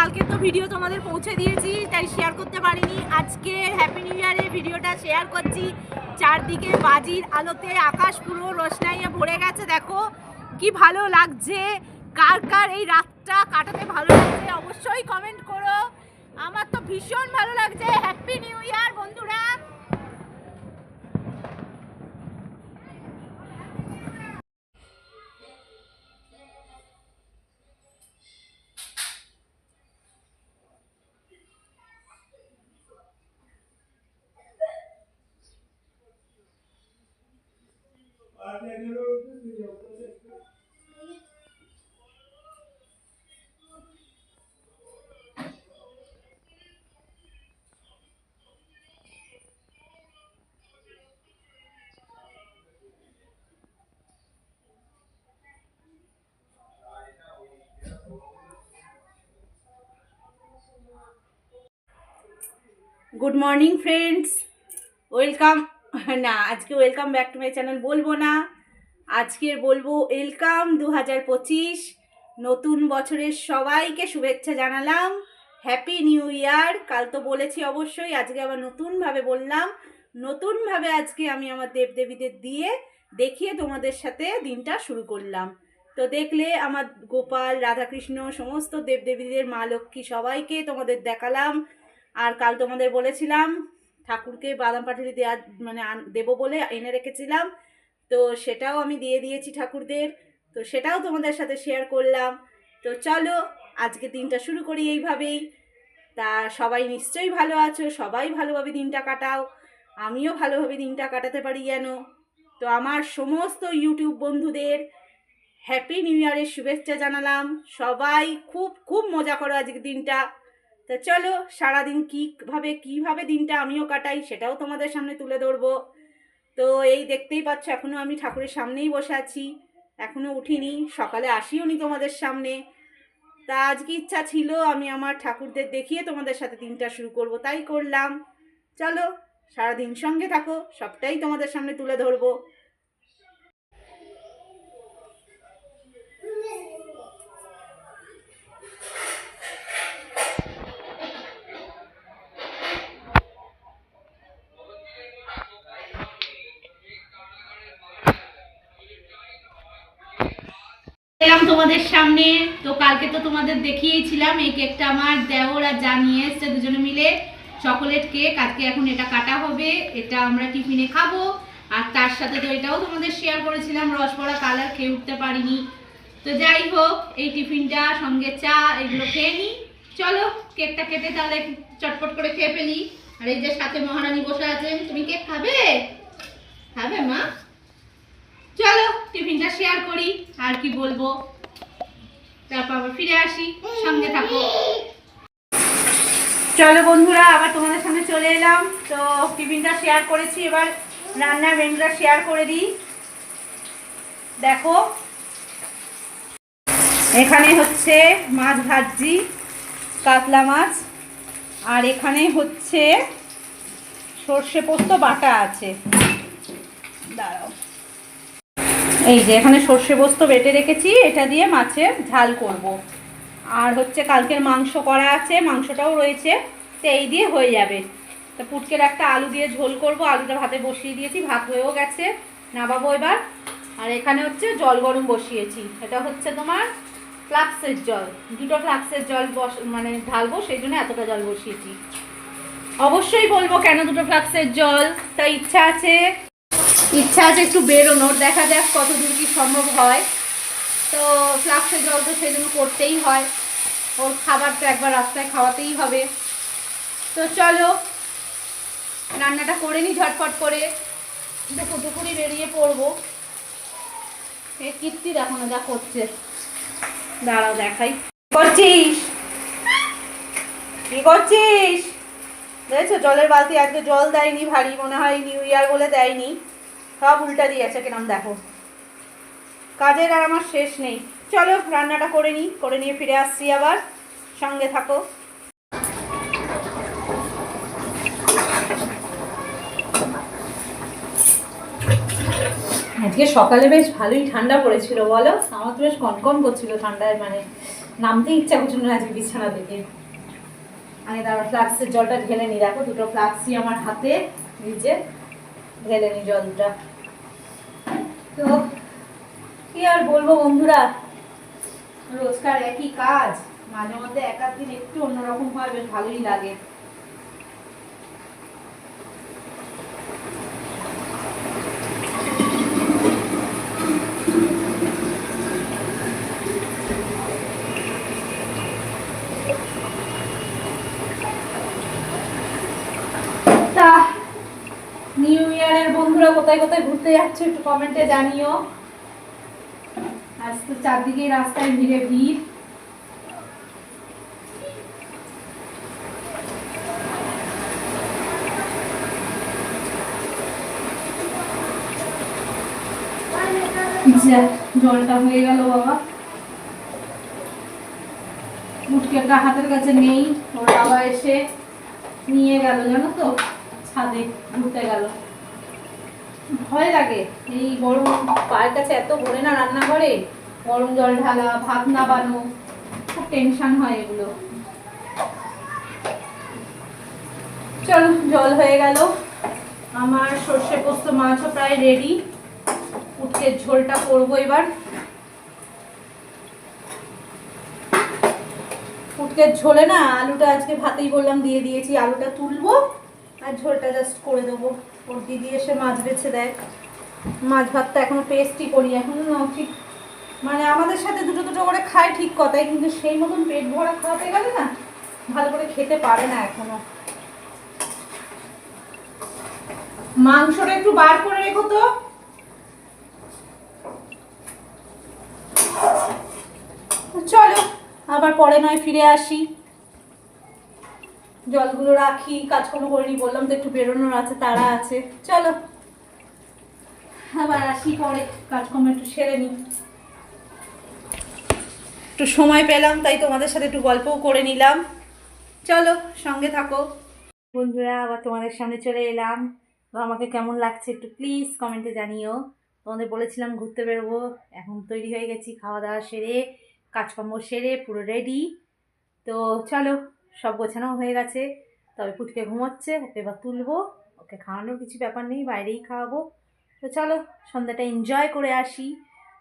কালকে তো ভিডিও তোমাদের পৌঁছে দিয়েছি, তাই শেয়ার করতে পারিনি। আজকে হ্যাপি নিউ ইয়ারের ভিডিওটা শেয়ার করছি। চারদিকে বাজির আলোতে আকাশ পুরো রোশনাইয়ে ভরে গেছে, দেখো। কি ভালো লাগছে। কার কার এই রাতটা কাটাতে ভালো লাগছে, অবশ্যই কমেন্ট করো। আমার তো ভীষণ ভালো লাগছে। হ্যাপি নিউ ইয়ার বন্ধুরা। গুড মর্নিং ফ্রেন্ডস ওয়েলকাম না, আজকে welcome back to my channel বলব না। আজকের বলব ওয়েলকাম দু হাজার পঁচিশ। নতুন বছরের সবাইকে শুভেচ্ছা জানালাম। হ্যাপি নিউ ইয়ার কাল তো বলেছি অবশ্যই, আজকে আবার নতুনভাবে বললাম। নতুনভাবে আজকে আমি আমার দেবদেবীদের দিয়ে দেখিয়ে তোমাদের সাথে দিনটা শুরু করলাম। তো দেখলে আমার গোপাল, রাধাকৃষ্ণ, সমস্ত দেবদেবীদের, মা লক্ষ্মী সবাইকে তোমাদের দেখালাম। আর কাল তোমাদের বলেছিলাম ঠাকুরকে বাদাম পাটুরি দেওয়া মানে দেবো বলে এনে রেখেছিলাম। তো সেটাও আমি দিয়ে দিয়েছি ঠাকুরদের। তো সেটাও তোমাদের সাথে শেয়ার করলাম। তো চলো, আজকে দিনটা শুরু করি এইভাবেই। তা সবাই নিশ্চয়ই ভালো আছো, সবাই ভালোভাবে দিনটা কাটাও। আমিও ভালোভাবে দিনটা কাটাতে পারি যেন। তো আমার সমস্ত ইউটিউব বন্ধুদের হ্যাপি নিউ ইয়ারের শুভেচ্ছা জানালাম। সবাই খুব খুব মজা করো আজকের দিনটা। তো চলো, সারাদিন কীভাবে কীভাবে দিনটা আমিও কাটাই সেটাও তোমাদের সামনে তুলে ধরবো। তো এই দেখতেই পাচ্ছ এখনও আমি ঠাকুরের সামনেই বসে আছি। এখনও উঠিনি, সকালে আসিও নি তোমাদের সামনে। তা আজকে ইচ্ছা ছিল আমি আমার ঠাকুরদের দেখিয়ে তোমাদের সাথে দিনটা শুরু করব, তাই করলাম। চলো, সারাদিন সঙ্গে থাকো, সবটাই তোমাদের সামনে তুলে ধরবো। এলাম তোমাদের সামনে। তো কালকে তো তোমাদের দেখিয়েছিলাম, এই কেকটা আমার দেওর আর জানিয়ে এসছে দুজনে মিলে। চকোলেট কেক, আজকে এখন এটা কাটা হবে, এটা আমরা টিফিনে খাব। আর তার সাথে তো এটাও তোমাদের শেয়ার করেছিলাম রসপড়া কালার খেয়ে উঠতে পারিনি। তো যাই হোক, এই টিফিনটা, সঙ্গে চা, এগুলো খেয়ে নিই চলো, কেকটা কেটে তাহলে চটপট করে খেয়ে ফেলি। আর এই যে সাথে মহারানী বসে আছেন, তুমি কেক খাবে? খাবে মা? চলো, টিফিনটা শেয়ার করি, আর কি বলব? তারপর আবার ফিরে আসি, সঙ্গে থাকো। চলো বন্ধুরা, আবার তোমাদের সামনে চলে এলাম। তো টিফিনটা শেয়ার করেছি, এবার রান্নার মেনুটা শেয়ার করে দিই। দেখো। এখানে হচ্ছে মাছ ভাজি, কাতলা মাছ, আর এখানে হচ্ছে সর্ষে পোস্ত, বাটা আছে। দাঁড়াও। এই যে এখানে সর্ষে পোস্ত বেটে রেখেছি, এটা দিয়ে মাছের ঝাল করব। আর হচ্ছে কালকের মাংস করা আছে, মাংসটাও রয়েছে, তো এই দিয়ে হয়ে যাবে। তো পুটকের একটা আলু দিয়ে ঝোল করব, আলুটা ভাতে বসিয়ে দিয়েছি, ভাত হয়েও গেছে, নামাবো এবার। আর এখানে হচ্ছে জল গরম বসিয়েছি, এটা হচ্ছে তোমার ফ্লাক্সের জল, দুটো ফ্লাক্সের জল বস মানে ঢালবো, সেই জন্য এতটা জল বসিয়েছি। অবশ্যই বলব কেন দুটো ফ্লাক্সের জল তা ইচ্ছা আছে। ইচ্ছা আছে একটু বেরোনোর, দেখা যাক কত দূর কি সম্ভব হয়। তো ফ্লাক্সের জল তো সেই জন্য করতেই হয়। ওর খাবার তো একবার রাস্তায় খাওয়াতেই হবে। তো চলো, রান্নাটা করে নিই ঝটপট করে। দুপুর দুপুরই বেরিয়ে পড়ব। এ কীর্তি দেখো না, যা করছে। দাঁড়াও দেখাই। করছিস? কি করছিস? দেখছ, জলের বালতি আজকে জল দেয়নি, ভারী মনে হয়, নিউ ইয়ার বলে দেয়নি। সব উল্টা দিয়েছে কিরম দেখো। কাজের আর আমার শেষ নেই। চলো, রান্নাটা করে নিই, করে নিয়ে ফিরে আসছি আবার। সঙ্গে থাকো। আজকে সকালে বেশ ভালোই ঠান্ডা পড়েছিল, বলো? আমার তো বেশ কনকন করছিল ঠান্ডায় মানে নামতে ইচ্ছা করছিল না আজকে বিছানা থেকে। আমি তারপর ফ্লাক্সের জলটা ঢেলে নিই। দেখো, দুটো ফ্লাক্সই আমার হাতে, নিচে ঢেলে নি জলটা। তো কি আর বলব বন্ধুরা? রোজকার একই কাজ, মাঝে মধ্যে একাধিন একটু অন্যরকম হয়, বেশ ভালোই লাগে তা নিউ ইয়ারের বন্ধুরা কোথায় কোথায় ঘুরতে যাচ্ছে একটু কমেন্টে জানিও। আজ তো চারদিকে রাস্তায় ভিড়ে ভিড়। জলটা হয়ে গেল বাবা। মুটকেটা হাতের কাছে নেই, ওর বাবা এসে নিয়ে গেল, জানো তো? ছাদে ঘুরতে গেল। ভয় লাগে এই গরম, পায়ের কাছে এত ভরে না রান্না করে গরম জল ঢালা ভাত না বানো, খুব টেনশন হয় এগুলো। চলো, জল হয়ে গেল। আমার সর্ষে পোস্ত মাছও প্রায় রেডি উঠকে ঝোলটা করব এবার। উটকের ঝোলে না আলুটা আজকে ভাতেই বললাম দিয়ে দিয়েছি, আলুটা তুলবো। আর ঝোলটা জাস্ট করে দেবো। ওর দিদি এসে মাছ বেছে দেয়। মাছ ভাতটা এখনও পেস্টই করি, এখনও ঠিক মানে আমাদের সাথে দুটো দুটো করে খায় ঠিক কথাই, কিন্তু সেই মতন পেট ভরা খাওয়াতে গেলে না ভালো করে খেতে পারে না এখনও মাংসটা একটু বার করে রেখো তো। চলো, আবার পরে নয় ফিরে আসি। জলগুলো রাখি, কাজকর্ম করিনি বললাম তো একটু বেরোনোর আছে, তারা আছে। চলো। আবার আসি পরে, কাজকর্ম একটু সেরে নিই। একটু সময় পেলাম, তাই তোমাদের সাথে একটু গল্পও করে নিলাম। চলো, সঙ্গে থাকো। বন্ধুরা, আবার তোমাদের সামনে চলে এলাম। তো আমাকে কেমন লাগছে একটু প্লিজ কমেন্টে জানিও। তোমাদের বলেছিলাম ঘুরতে বেরোবো, এখন তৈরি হয়ে গেছি, খাওয়া দাওয়া সেরে, কাজকর্ম সেরে, পুরো রেডি তো চলো। সব গোছানো হয়ে গেছে। তবে পুটকে ঘুমোচ্ছে, ওকে এবার তুলবো, ওকে খাওয়ানোর কিছু ব্যাপার নেই, বাইরেই খাওয়াবো। তো চলো, সন্ধ্যাটা এনজয় করে আসি।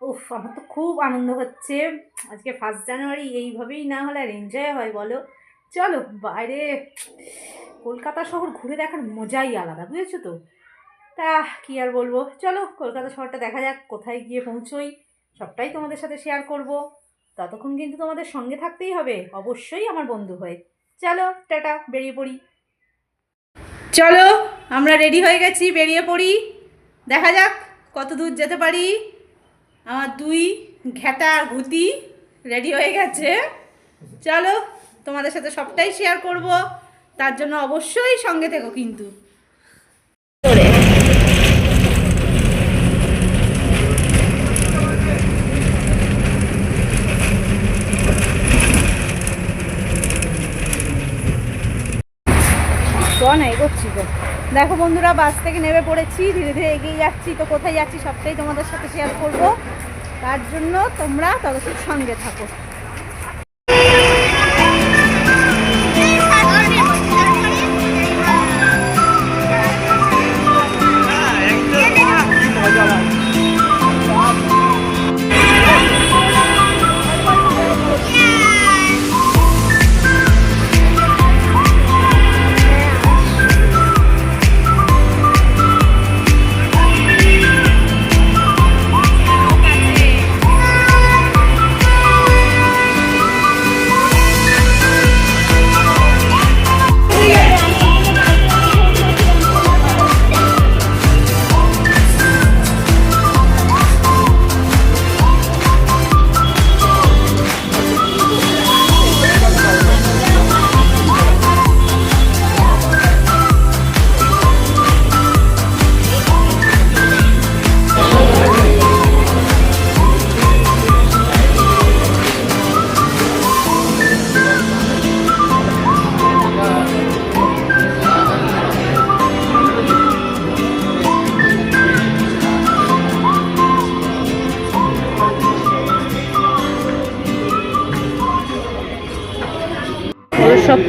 উফ, আমার তো খুব আনন্দ হচ্ছে। আজকে ফার্স্ট জানুয়ারি এইভাবেই না হলে আর এনজয় হয় বলো। চলো, বাইরে কলকাতা শহর ঘুরে দেখার মজাই আলাদা, বুঝেছ তো? তা কি আর বলব? চলো, কলকাতা শহরটা দেখা যাক, কোথায় গিয়ে পৌঁছোই। সবটাই তোমাদের সাথে শেয়ার করব। ততক্ষণ কিন্তু তোমাদের সঙ্গে থাকতেই হবে, অবশ্যই আমার বন্ধু হয়ে। চলো, টাটা, বেরিয়ে পড়ি। চলো, আমরা রেডি হয়ে গেছি, বেরিয়ে পড়ি। দেখা যাক কত দূর যেতে পারি। আমার দুই আর ঘুতি রেডি হয়ে গেছে। চলো, তোমাদের সাথে সবটাই শেয়ার করব। তার জন্য অবশ্যই সঙ্গে থেকো কিন্তু। না, এগোচ্ছি তো দেখো বন্ধুরা, বাস থেকে নেমে পড়েছি, ধীরে ধীরে এগিয়ে যাচ্ছি। তো কোথায় যাচ্ছি সবটাই তোমাদের সাথে শেয়ার করব। তার জন্য তোমরা ততক্ষণ সঙ্গে থাকো।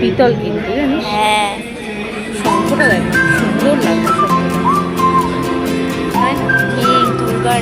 পিতল কিন্তু জানিস? হ্যাঁ। শঙ্খটা দেখ সুন্দর লাগে হ্যাঁ, দুর্গা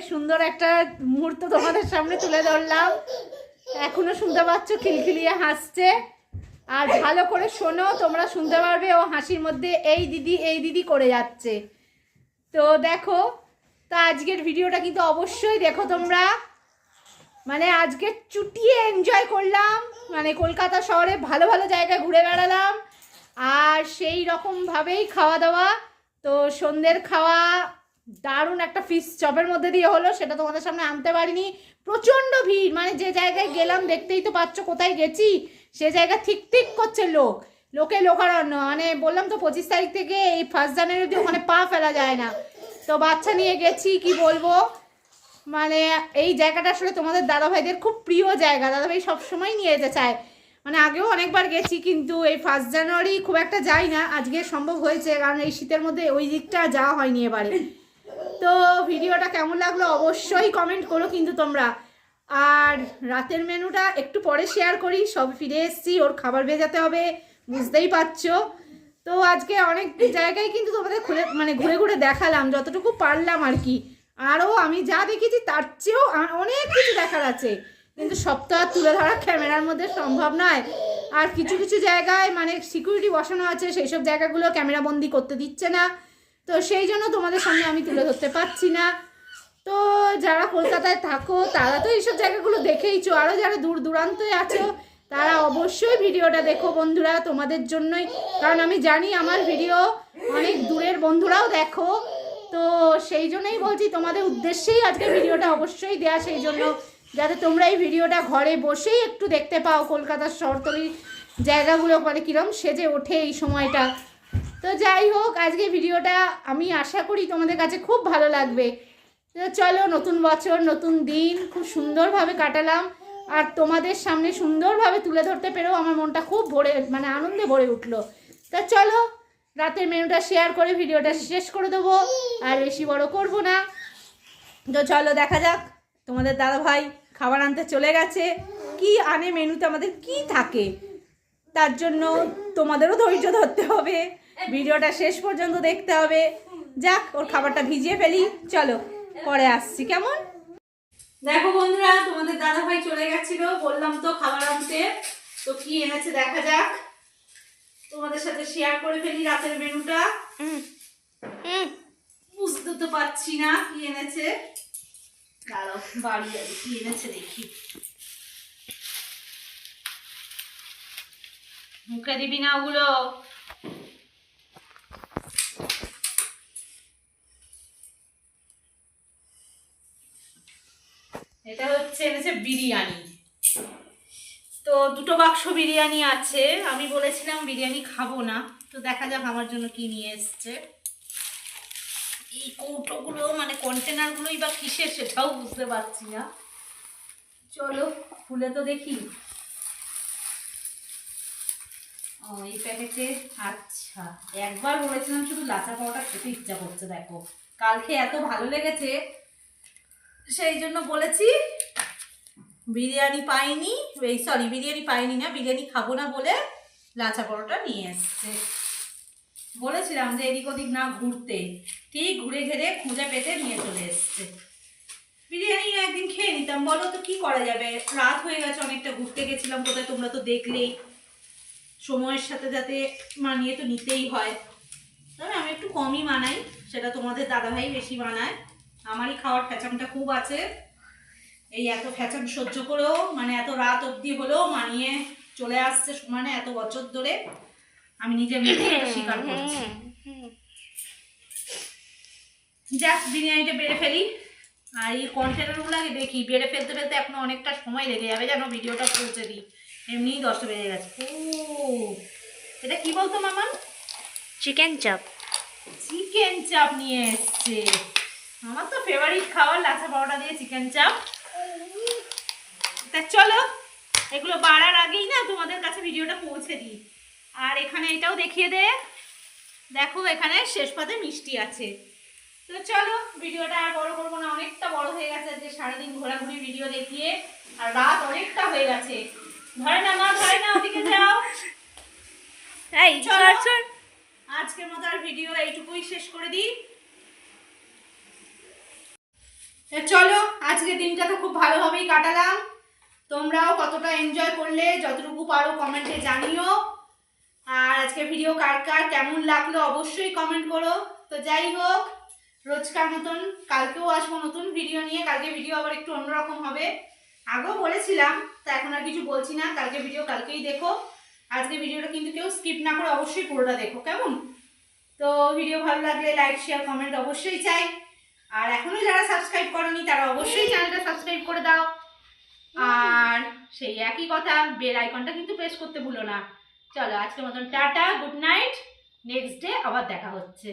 সুন্দর একটা মুহূর্ত তোমাদের সামনে তুলে ধরলাম। এখনও শুনতে পাচ্ছ, খিলখিলিয়ে হাসছে। আর ভালো করে শোনো, তোমরা শুনতে পারবে, ও হাসির মধ্যে এই দিদি এই দিদি করে যাচ্ছে। তো দেখো, তো আজকের ভিডিওটা কিন্তু অবশ্যই দেখো তোমরা। মানে আজকে চুটিয়ে এনজয় করলাম। মানে কলকাতা শহরে ভালো ভালো জায়গায় ঘুরে বেড়ালাম। আর সেই রকমভাবেই খাওয়া দাওয়া। তো সন্ধ্যের খাওয়া দারুণ একটা ফিস চপের মধ্যে দিয়ে হলো, সেটা তোমাদের সামনে আনতে পারিনি। প্রচণ্ড ভিড় মানে যে জায়গায় গেলাম, দেখতেই তো পাচ্ছ কোথায় গেছি। সে জায়গা ঠিক ঠিক করছে লোক, লোকে লোকারণ্য। মানে বললাম তো, পঁচিশ তারিখ থেকে এই ফার্স্ট জানুয়ারি অব্দি ওখানে পা ফেলা যায় না। তো বাচ্চা নিয়ে গেছি, কি বলব? মানে এই জায়গাটা আসলে তোমাদের দাদাভাইদের খুব প্রিয় জায়গা। দাদাভাই সবসময় নিয়ে যেতে চায়। মানে আগেও অনেকবার গেছি, কিন্তু এই ফার্স্ট জানুয়ারি খুব একটা যাই না। আজকে সম্ভব হয়েছে, কারণ এই শীতের মধ্যে ওই দিকটা যাওয়া হয়নি এবারে। তো ভিডিওটা কেমন লাগল অবশ্যই কমেন্ট করো কিন্তু তোমরা। আর রাতের মেনুটা একটু পরে শেয়ার করি, সব ফিরে এসেছি, ওর খাবার ভেজাতে হবে, বুঝতেই পারছ। তো আজকে অনেক জায়গায় কিন্তু তোমাদের ঘুরে মানে ঘুরে ঘুরে দেখালাম, যতটুকু পারলাম আর কি। আরও আমি যা দেখেছি তার চেয়েও অনেক কিছু দেখার আছে। কিন্তু সপ্তাহ তুলে ধরা ক্যামেরার মধ্যে সম্ভব নয়। আর কিছু কিছু জায়গায় মানে সিকিউরিটি বসানো আছে, সেই সব জায়গাগুলো ক্যামেরাবন্দি করতে দিচ্ছে না। তো সেই জন্য তোমাদের সামনে আমি তুলে ধরতে পারছি না। তো যারা কলকাতায় থাকো, তারা তো এইসব জায়গাগুলো দেখেইছো। আরও যারা দূর দূরান্তে আছো, তারা অবশ্যই ভিডিওটা দেখো বন্ধুরা তোমাদের জন্যই। কারণ আমি জানি আমার ভিডিও অনেক দূরের বন্ধুরাও দেখো। তো সেই জন্যই বলছি, তোমাদের উদ্দেশ্যেই আজকে ভিডিওটা অবশ্যই দেয়া। সেই জন্য যাতে তোমরা এই ভিডিওটা ঘরে বসেই একটু দেখতে পাও কলকাতার শহরতলির জায়গাগুলো মানে কিরম সেজে ওঠে এই সময়টা। তো যাই হোক আজকে ভিডিওটা আমি আশা করি তোমাদের কাছে খুব ভালো লাগবে। তো চলো, নতুন বছর, নতুন দিন, খুব সুন্দরভাবে কাটালাম। আর তোমাদের সামনে সুন্দরভাবে তুলে ধরতে পেরেও আমার মনটা খুব ভরে মানে আনন্দে ভরে উঠল। তা চলো, রাতের মেনুটা শেয়ার করে ভিডিওটা শেষ করে দেবো, আর বেশি বড় করব না। তো চলো, দেখা যাক, তোমাদের দাদা ভাই খাবার আনতে চলে গেছে। কি আনে মেনুতে, আমাদের কি থাকে? তার জন্য তোমাদেরও ধৈর্য ধরতে হবে। ভিডিওটা শেষ পর্যন্ত দেখতে হবে। যাক ওর খাবারটা ভিজিয়ে ফেলি। চলো পরে আসছি। কেমন? দেখো বন্ধুরা তোমাদের দাদা ভাই চলে গেছিল। বললাম তো খাবার আনতে। তো কি এনেছে দেখা যাক। তোমাদের সাথে শেয়ার করে ফেলি রাতের মেনুটা। বুঝতে তো পারছি না কি এনেছে। দাঁড়াও বাড়ি যাবে কি এনেছে দেখি। মুখে দিবি না ওগুলো। এটা হচ্ছে এনেছে বিরিয়ানি। তো দুটো বাক্স বিরিয়ানি আছে। আমি বলেছিলাম বিরিয়ানি খাব না। তো দেখা যাক আমার জন্য কি নিয়ে এসছে। এই কৌটোগুলো মানে কন্টেনারগুলোই বা কিসের সেটাও বুঝতে পারছি না। চলো, খুলে তো দেখি। ও, এই প্যাকেটে আচ্ছা। একবার বলেছিলাম শুধু লাচা পাওয়াটা খেতে ইচ্ছা করছে, দেখো। কালকে এত ভালো লেগেছে সেই জন্য বলেছি বিরিয়ানি পাইনি, এই সরি বিরিয়ানি পাইনি না, বিরিয়ানি খাব না বলে লাচা পরোটা নিয়ে এসছে। বলেছিলাম যে এদিক ওদিক না ঘুরতে, ঠিক ঘুরে ঘেরে খুঁজে পেতে নিয়ে চলে এসছে। বিরিয়ানি একদিন খেয়ে নিতাম, বলো তো কি করা যাবে? রাত হয়ে গেছে, অনেকটা ঘুরতে গেছিলাম, কোথায় তোমরা তো দেখলেই। সময়ের সাথে যাতে মানিয়ে তো নিতেই হয়। তবে আমি একটু কমই মানাই, সেটা তোমাদের দাদাভাই বেশি বানায় আমারই খাওয়ার ফ্যাচামটা খুব আছে। এই এত ফ্যাচাম সহ্য করেও মানে এত রাত অবধি হলেও মানিয়ে চলে আসছে সমানে এত বছর ধরে। আমি নিজের মুখে এটা স্বীকার করছি। যাক বিরিয়ানিটা বেড়ে ফেলি। আর এই কন্টেনারগুলো আগে দেখি। বেড়ে ফেলতে ফেলতে এখনও অনেকটা সময় লেগে যাবে যেন ভিডিওটা পৌঁছে দিই। এমনিই দশটা বেজে গেছে। ও এটা কি বলতো মামা? চিকেন চাপ। চিকেন চাপ নিয়ে এসছে। আমার তো ফেভারিট খাবার লাচা পাউডার দিয়ে চিকেন চাপ তা চলো এগুলো বাড়ার আগেই না তোমাদের কাছে ভিডিওটা পৌঁছে দিই। আর এখানে এটাও দেখিয়ে দে। দেখো এখানে শেষ পাতে মিষ্টি আছে। তো চলো ভিডিওটা আর বড় করব না অনেকটা বড় হয়ে গেছে যে সারাদিন ঘোরাঘুরি ভিডিও দেখিয়ে আর রাত অনেকটা হয়ে গেছে। ধরে না মা ধরে না ওদিকে যাও। এই চলো। আজকের মতো আর ভিডিও এইটুকুই শেষ করে দিই। চলো আজকের দিনটা তো খুব ভালোভাবেই কাটালাম। তোমরাও কতটা এনজয় করলে যতটুকু পারো কমেন্টে জানিও। আর আজকে ভিডিও কার কার কেমন লাগল অবশ্যই কমেন্ট করো। তো যাই হোক, রোজকার মতন কালকেও আসব নতুন ভিডিও নিয়ে, কালকে ভিডিও আবার একটু অন্যরকম হবে। আগেও বলেছিলাম, তা এখন আর কিছু বলছি না, কালকে ভিডিও কালকেই দেখো। আজকে ভিডিওটা কিন্তু কেউ স্কিপ না করে অবশ্যই পুরোটা দেখো, কেমন? তো ভিডিও ভালো লাগলে লাইক শেয়ার কমেন্ট অবশ্যই চাই। আর এখনও যারা সাবস্ক্রাইব করনি তারা অবশ্যই চ্যানেলটা সাবস্ক্রাইব করে দাও। আর সেই একই কথা বেল আইকনটা কিন্তু প্রেস করতে ভুলো না। চলো আজকের মতন tata good night next day আবার দেখা হচ্ছে।